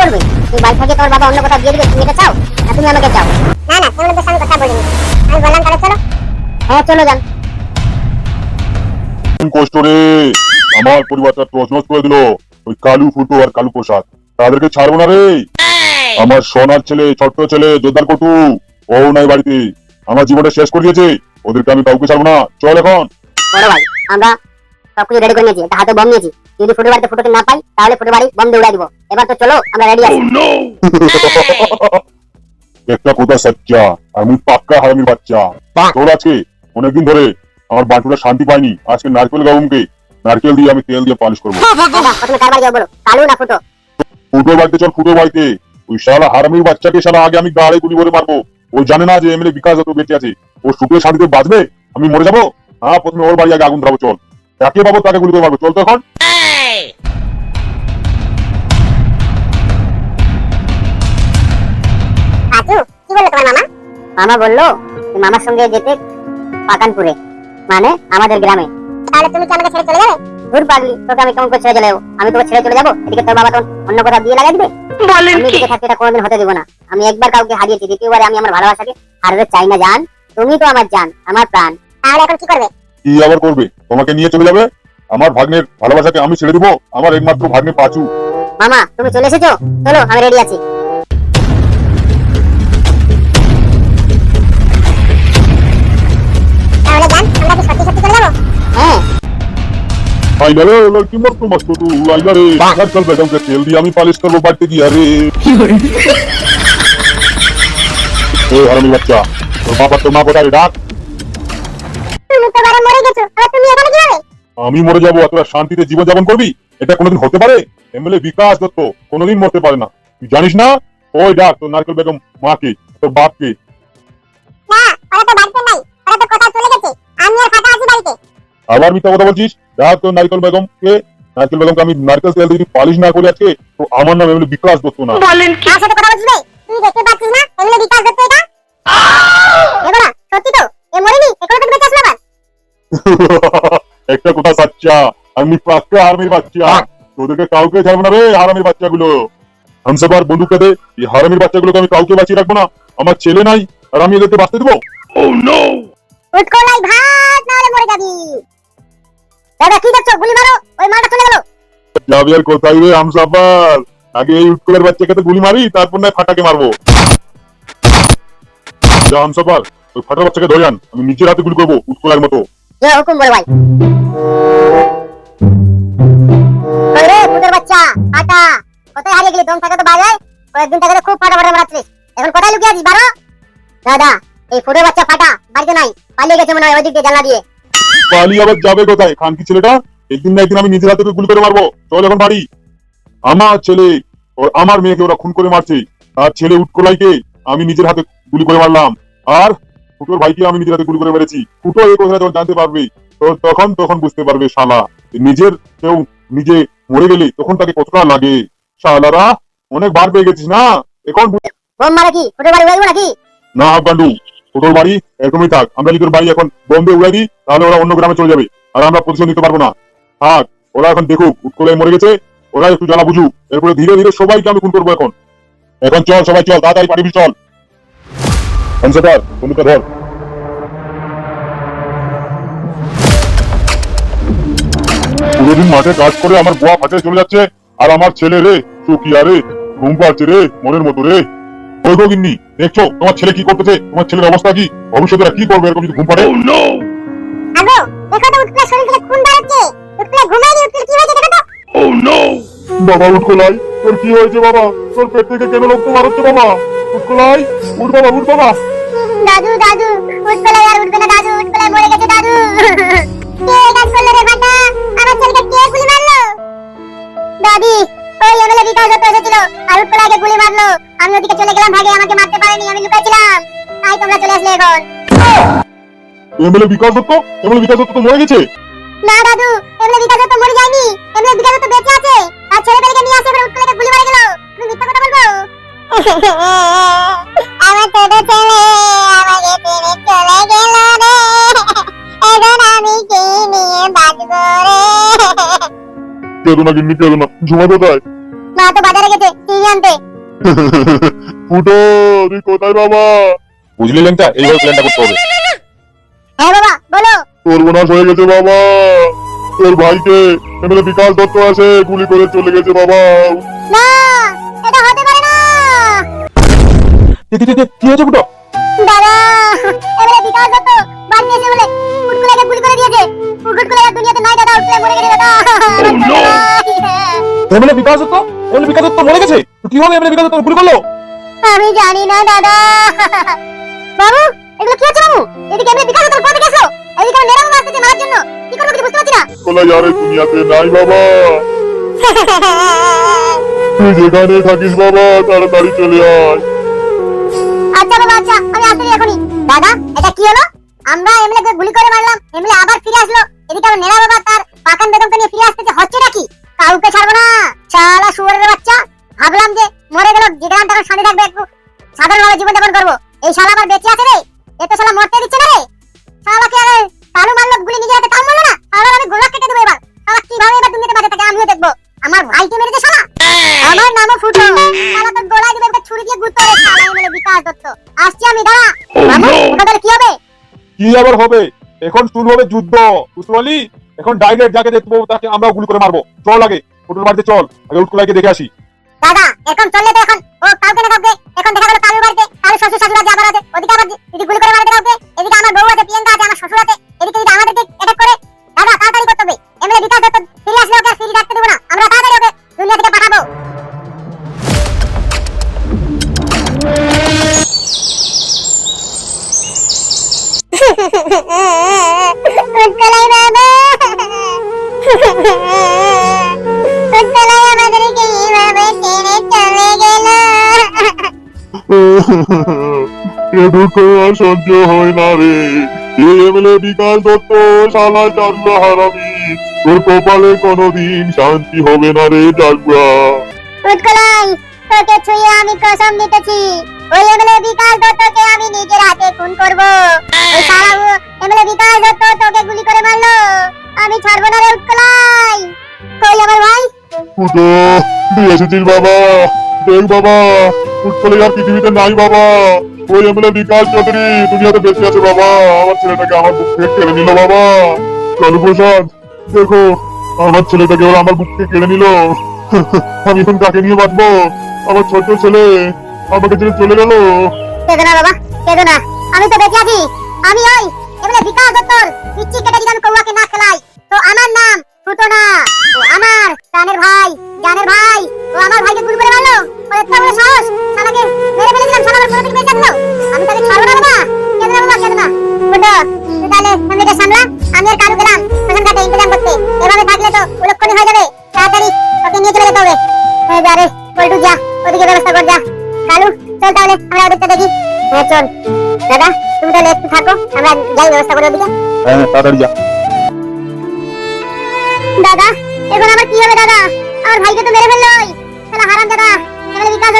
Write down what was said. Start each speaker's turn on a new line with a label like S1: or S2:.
S1: করবে তুমি বাড়ি থেকে তোমার বাবা অন্য কোথাও বিয়ে দিবে তুমি এটা চাও? না তুমি আমাকে চাও।
S2: না না তেমন তো সঙ্গে কথা বলিনি। আমি বললাম তাহলে চলো।
S1: হ্যাঁ চলো যান।
S3: কষ্ট রে? আমার পরিবারটা তছনছ করে দিল। ওই কালু ফুটো আর কালু প্রসাদ। তাদেরকে ছাড়বো না রে। আমার সোনার ছেলে ছোট্ট ছেলে জোরদার কটু ও নাই বাড়িতে। আমার জীবনটা শেষ করে দিয়েছে। ওদেরকে আমি কাউকে ছাড়বো না। চল এখন।
S1: বড় ভাই আমরা সবকিছু রেডি করে নিয়েছি হাতে বম নিয়েছি। যদি ফুটো বাড়িতে ফুটোকে না পাই তাহলে ফুটো বাড়ি দিয়ে উড়াই দিব। এবার তো চলো আমরা রেডি আছি।
S3: একটা কথা সচ্চা আমি পাক্কা হারামির বাচ্চা। তোর আজকে অনেকদিন ধরে আমার বাটুটা শান্তি পাইনি আজকে নারকেল গাউমকে নারকেল দিয়ে আমি তেল দিয়ে পালিশ করব।
S1: কালু না ফুটো?
S3: ফুটো বাড়িতে চল ফুটো বাড়িতে। ওই শালা হারামির বাচ্চাকে শালা আগে আমি গাড়ে গুলি করে মারবো। ও জানে না যে এমএলএ বিকাশ যত বেঁচে আছে। ও শুকিয়ে শান্তিতে বাঁচবে? আমি মরে যাব? হ্যাঁ প্রথমে ওর বাড়ি আগে আগুন ধরাবো চল। যাকে পাবো তাকে গুলি করে মারবো। চল তো এখন।
S2: কাকু কি বলল তোমার মামা?
S1: মামা বলল মামার সঙ্গে যেতে পাকানপুরে মানে আমাদের গ্রামে।
S2: তাহলে তুমি কি আমাকে ছেড়ে চলে যাবে?
S1: দূর পাগলি তোকে আমি কেমন করে ছেড়ে চলে যাব? আমি তোকে ছেড়ে চলে যাব? এদিকে তোর বাবা তো অন্য কোথাও বিয়ে লাগাই দিবে আমি এদিকে থাকতে এটা কোনোদিন হতে দেবো না। আমি একবার কাউকে হারিয়েছি দ্বিতীয়বারে আমি আমার ভালোবাসাকে হারাতে চাই না জান। তুমি তো আমার জান আমার প্রাণ।
S2: তাহলে এখন কি করবে?
S3: কি আবার করবে? তোমাকে নিয়ে চলে যাবে? আমার ভাগ্নের ভালোবাসাকে আমি ছেড়ে দিব? আমার একমাত্র ভাগ্নে পাচু।
S1: মামা তুমি চলে এসেছ? চলো আমি রেডি আছি।
S2: তাহলে কি সত্যি সত্যি চলে
S1: হ্যাঁ।
S3: আইলা রে লড়কি মস্ত মস্ত তু আইলা রে নারকেল বেগমকে তেল দিয়ে আমি পালিশ করব বাড়িতে গিয়ে রে ও হারামির বাচ্চা তোর বাবা তোর মা কোথায় ডাক।
S2: তুমি তো বারে মরে গেছো আর তুমি এখানে কীভাবে?
S3: আমি মরে যাব তোরা শান্তিতে জীবন যাপন করবি? এটা কোনোদিন হতে পারে? এমএলএ বিকাশ দত্ত কোনোদিন মরতে পারে না। তুই জানিস না? ওই ডাক তোর নারকেল বেগম মাকে তোর বাপকে।
S2: না ওরা তো বাড়িতে নাই। ওরা তো কোথাও চলে গেছে? আমি আর ফাটা আছি বাড়িতে।
S3: আবার মিথ্যা কথা বলছিস? ডাক তোর নারকেল বেগমকে। নারকেল বেগমকে আমি নারকেল তেল যদি পালিশ না করি আজকে তো আমার নাম এমএলএ বিকাশ দত্ত না।
S2: কার সাথে কথা বলছিস? তুই দেখতে পাচ্ছিস না? বিকাশ দত্ত এটা? সত্যি তো? এ মরেনি? এখনও তো বেঁচে
S3: একটা কথা সাচ্চা আমি পাক্কা হারামির বাচ্চা। তোদেরকে কাউকে ছাড়বো না রে হারামির বাচ্চাগুলো। হামসাবার বন্ধুকে দে এই হারামির বাচ্চাগুলোকে আমি কাউকে বাঁচিয়ে রাখব না। আমার ছেলে নাই আর আমি এদেরকে বাঁচতে দেবো।
S2: উৎকলাই ভাত না হলে মরে যাবি।
S1: দাদা কি দেখছ? গুলি মারো ওই মালটা চলে গেল।
S3: যাবি আর কোথায় রে হামসাবার আগে এই উৎকলের বাচ্চাকে তো গুলি মারি তারপর না ফাটাকে মারবো। যা হামসাবার ওই ফাটার বাচ্চাকে ধরে আন আমি নিজের হাতে গুলি করব উৎকলের মতো।
S1: ভাই কই রে পুতের বাচ্চা, আটা। কোথায় হারিয়ে গেলি? দম থাকে তো কয়েকদিন খুব ফাটা ফাটা এখন কোথায় লুকিয়ে আছিস? বারো। দাদা, এই বাচ্চা ফাটা, বাড়িতে নাই। পালিয়ে গেছে মনে হয় ওই দিয়ে
S3: আবার যাবে কোথায়? ছেলেটা? একদিন না একদিন আমি নিজের হাতে গুলি করে মারবো। চল এখন বাড়ি। আমার ছেলে, ওর আমার মেয়েকে ওরা খুন করে মারছে। আর ছেলে উৎকলাইকে আমি নিজের হাতে গুলি করে মারলাম। আর ফুটোর ভাইকে আমি নিজের হাতে গুলি করে মেরেছি। ফুটো এই কথা যখন জানতে পারবে তখন তখন বুঝতে পারবে শালা। নিজের কেউ নিজে মরে গেলে তখন তাকে কতটা লাগে। শালারা অনেক বার পেয়ে গেছিস না? এখন না গান্ডু ফুটোর বাড়ি এরকমই থাক। আমরা যদি তোর বাড়ি এখন বম্বে উড়াই দিই তাহলে ওরা অন্য গ্রামে চলে যাবে। আর আমরা প্রতিশোধ নিতে পারব না। থাক ওরা এখন দেখুক উৎকলে মরে গেছে ওরা একটু জ্বালা বুঝুক। এরপরে ধীরে ধীরে সবাইকে আমি খুন করব এখন। এখন চল সবাই চল তাড়াতাড়ি পাঠিয়ে চল। হংসদার বন্ধুকে ধর। পুরোদিন মাঠে কাজ করে আমার গোয়া ফাটে চলে যাচ্ছে। আর আমার ছেলে রে চুকিয়া রে ঘুম পাচ্ছে রে মনের মতো রে। ওই গো গিন্নি দেখছ তোমার ছেলে কি করতেছে? তোমার ছেলের অবস্থা কি? ভবিষ্যতে কি করবে এরকম যদি ঘুম পাড়ে?
S2: আগো দেখো তো উৎকলের শরীর থেকে খুন বেরোচ্ছে উৎকলে ঘুমায়নি উৎকলে কি হয়েছে দেখো তো।
S3: বাবা উঠকলাই তোর কি হয়েছে বাবা? তোর পেট থেকে কেন রক্ত মারছে বাবা? উঠকলাই উঠ বাবা উঠ বাবা।
S2: দাদু দাদু উৎকলে আর উঠবে না দাদু উৎকলে মরে গেছে দাদু। কে কাজ করল রে ফাটা আমার ছেলেকে কে গুলি মারলো? দাদি ওই এমএলএ বিকাশ দত্ত এসেছিল আর উৎকলাকে গুলি মারলো। আমি ওদিকে চলে গেলাম ভাগে আমাকে মারতে পারেনি আমি লুকাইছিলাম তাই তোমরা চলে আসলে এখন।
S3: এমএলএ বিকাশ দত্ত? এমএলএ বিকাশ দত্ত তো মরে গেছে?
S2: না দাদু এমএলএ বিকাশ দত্ত মরে যায়নি। এমএলএ বিকাশ দত্ত বেঁচে আছে। আর ছেলেপেলেকে নিয়ে আসে এবার উৎকলাকে গুলি মারা গেল। তুমি মিথ্যা কথা বলব? আমার ছোট ছেলে আমাকে ছেড়ে চলে গেল রে। এখন আমি কি নিয়ে বাঁচবো রে?
S3: কেঁদো না গিন্নি কেঁদো না। ঝুমা কোথায়?
S2: মা তো বাজারে গেছে। চিনি আনতে
S3: ফুটো তুই কোথায় বাবা? বুঝলি লেংটা এইভাবে প্ল্যানটা করতে হবে।
S2: হ্যাঁ বাবা বলো।
S3: তোর বোনাস হয়ে গেছে বাবা। তোর ভাইকে এমএলএ বিকাশ দত্ত আছে গুলি করে চলে গেছে বাবা।
S2: না এটা হতে পারে না
S3: কি কি কি হয়েছে ফুটো?
S2: দাদা এবারে বিকাশ দত্ত বাড়ি এসে বলে উটকুলাকে গুলি করে দিয়েছে। উটকুলা আর দুনিয়াতে নাই দাদা উটকুলা মরে গেছে দাদা।
S3: এমএলএ বিকাশ দত্ত? এমএলএ বিকাশ দত্ত মরে গেছে? তো কীভাবে এমএলএ বিকাশ দত্ত গুলি করল?
S2: আমি জানি না দাদা। বাবু এগুলো কি হচ্ছে বাবু? এদিকে বিকাশ দত্ত কোথা গেছো? এদিকে মারার জন্য। কি করব কিছু বুঝতে পারছি না।
S3: বলা যারে দুনিয়াতে নাই বাবা। তুই যেখানে থাকিস বাবা তাড়াতাড়ি চলে আয়।
S2: আচ্ছা বাবা আচ্ছা আমি আসছি এখনই। দাদা, এটা কি হলো? আমরা এমএলএ গুলি করে মারলাম, এমএলএ আবার ফিরে আসলো। এদিকে আমার নেড়া বাবা তার পাকান বেদমকে নিয়ে ফিরে আসতেছে হচ্ছে নাকি? কাউকে ছাড়বো না। শালা শুয়ারের বাচ্চা। ভাবলাম যে মরে গেল যেখান তখন শান্তি থাকবে একটু সাধারণভাবে জীবন যাপন করব। এই শালা আবার বেঁচে আছে রে? এ তো শালা মরতে দিচ্ছে না রে? শালাকে আরে কালু মারলো গুলি নিজে হাতে তাও মারলো না? আবার আমি গোলা কেটে দেবো এবার। শালা কীভাবে এবার দুনিয়াতে বাঁচে থাকে আমিও দেখব। আমার ভাইকে মেরেছে বিকাশ দত্ত আসছি আমি দাঁড়া। বাবু ওটা তাহলে কি হবে?
S3: কি আবার হবে? এখন শুরু হবে যুদ্ধ বুঝতে পারলি? এখন ডাইরেক্ট যাকে দেখব তাকে আমরা গুলি করে মারবো। চল আগে ফুটোর বাড়িতে চল। আগে উটকুলাইকে দেখে আসি।
S2: দাদা এখন চললে তো এখন। ও কাউকে না কাউকে। এখন দেখা গেল কালুর বাড়িতে। কালু শ্বশুর শাশুড়ি আছে আবার আছে। ওদিকে আবার যদি গুলি করে মারতে কাউকে এদিকে আমার বউ আছে প্রিয়াঙ্কা আছে আমার শ্বশুর আছে। এদিকে যদি আমাদেরকে অ্যাটাক করে উৎকলাই আমাদেরকে এইভাবে ছেড়ে চলে
S3: সহ্য হয় না রে। এমএলএ বিকাশ দত্ত শালা জানলো হারামি। তোর কপালে কোনোদিন শান্তি হবে না রে জাগবা
S2: উৎকলাই তোকে ছুঁয়ে আমি কসম দিতেছি। ওই এমএলএ বিকাশ দত্তকে আমি নিজের হাতে খুন করব। ওই সারা এমএলএ বিকাশ দত্ত তোকে গুলি করে মারলো। আমি ছাড়বো না রে উৎকলাই। কই আমার ভাই?
S3: ফুটো তুই এসেছিস বাবা। দেখ বাবা উৎকলে আর পৃথিবীতে নাই বাবা। ওই এমএলএ বিকাশ চৌধুরী দুনিয়াতে বেঁচে আছে বাবা। আমার ছেলেটাকে আমার বুক থেকে কেড়ে নিল বাবা। কালু প্রসাদ দেখো আমার ছেলেটাকে ওরা আমার বুক থেকে কেড়ে নিল। আমি এখন কাকে নিয়ে বাঁচবো? আমার ছোট ছেলে আমাকে ছেড়ে চলে গেল।
S2: কেঁদো না বাবা কেঁদো না। আমি তো বেঁচে আছি। আমি ওই এমএলএ বিকাশ দত্তর পিচ্ছি কেটে যদি আমি কৌয়াকে না খেলাই। তো আমার নাম ফুটো না ও আমার প্রাণের ভাই, জানের ভাই। ও আমার ভাইকে গুলি করে মারলো। ওর এত বড় সাহস, শালাকে মেরে ফেলেছিলাম, শালা আমার কোনোদিন বেঁচে থাকল? আমি তাকে ছাড়বো না বাবা কেঁদো না কেঁদো না? ফুটো তাহলে ফ্যামিলিটা সামলা। আমি আর কারু গেলাম শ্মশান ঘাটে ইন্তজাম করতে। এভাবে থাকলে তো উলক্ষণী হয়ে যাবে। তাড়াতাড়ি ওকে নিয়ে চলে যেতে হবে। এই যা রে, পল্টু, যা। ওদিকে ব্যবস্থা কর, যা। কালু, চল তাহলে, আমরা ওদিকটা দেখি। হ্যাঁ চল। দাদা, তুমি তাহলে একটু থাকো, আমরা যাই ব্যবস্থা করে ওদিকে।
S3: হ্যাঁ তাড়াতাড়ি যা।
S2: দাদা এখন আমার কি হবে দাদা? আমার ভাইকে তো মেরে ফেলল হারাম দাদা বিকাশ